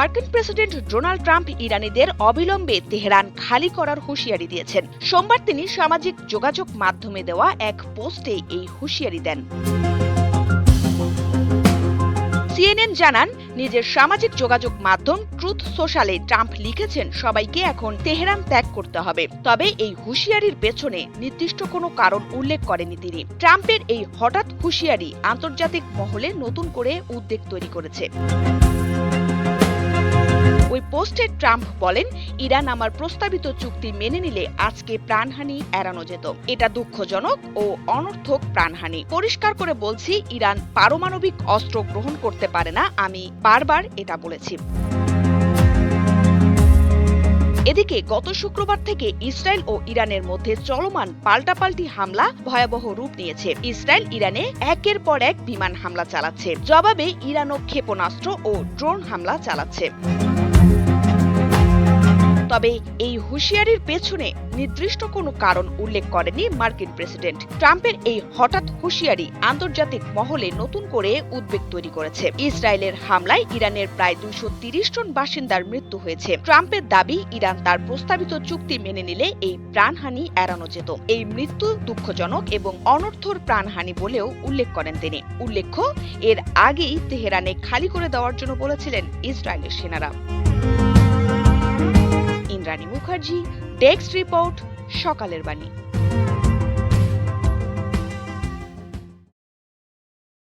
মার্কিন president Donald Trump ইরানিদের অবিলম্বে Tehran খালি করার হুঁশিয়ারি দিয়েছেন। সোমবার তিনি সামাজিক যোগাযোগ মাধ্যমে দেওয়া এক পোস্টে এই হুঁশিয়ারি দেন। সিএনএন জানান, নিজের সামাজিক যোগাযোগ মাধ্যম ট্রুথ সোশ্যালে ট্রাম্প লিখেছেন, সবাইকে এখন তেহরান ত্যাগ করতে হবে। তবে এই হুঁশিয়ারির পেছনে নির্দিষ্ট কোনো কারণ উল্লেখ করেনি তিনি। ট্রাম্পের এই হঠাৎ হুঁশিয়ারি আন্তর্জাতিক মহলে নতুন করে উদ্বেগ তৈরি করেছে। পোস্টে ট্রাম্প বলেন, ইরান আমার প্রস্তাবিত চুক্তি মেনে নিলে আজকে প্রাণহানি এড়ানো যেত। এটা দুঃখজনক ও অনর্থক প্রাণহানি। পরিষ্কার করে বলছি, ইরান পারমাণবিক অস্ত্র গ্রহণ করতে পারে না। আমি বারবার এটা বলেছি। এদিকে গত শুক্রবার থেকে ইসরায়েল ও ইরানের মধ্যে চলমান পাল্টাপাল্টি হামলা ভয়াবহ রূপ নিয়েছে। ইসরায়েল ইরানে একের পর এক বিমান হামলা চালাচ্ছে। জবাবে ইরানও ক্ষেপণাস্ত্র ও ড্রোন হামলা চালাচ্ছে। তবে এই হুঁশিয়ারির পেছনে নির্দিষ্ট কোনো কারণ উল্লেখ করেনি মার্কিন প্রেসিডেন্ট। ট্রাম্পের এই হঠাৎ হুঁশিয়ারি আন্তর্জাতিক মহলে নতুন করে উদ্বেগ তৈরি করেছে। ইসরায়েলের হামলায় ইরানের প্রায় দুইশো জন বাসিন্দার মৃত্যু হয়েছে। ট্রাম্পের দাবি, ইরান তার প্রস্তাবিত চুক্তি মেনে নিলে এই প্রাণহানি এড়ানো যেত। এই মৃত্যু দুঃখজনক এবং অনর্থর প্রাণহানি বলেও উল্লেখ করেন তিনি। উল্লেখ্য, এর আগেই তেহরানে খালি করে দেওয়ার জন্য বলেছিলেন ইসরায়েলের সেনারা। ইন্দ্রাণী মুখার্জি ডেস্ক রিপোর্ট সকালের বাণী।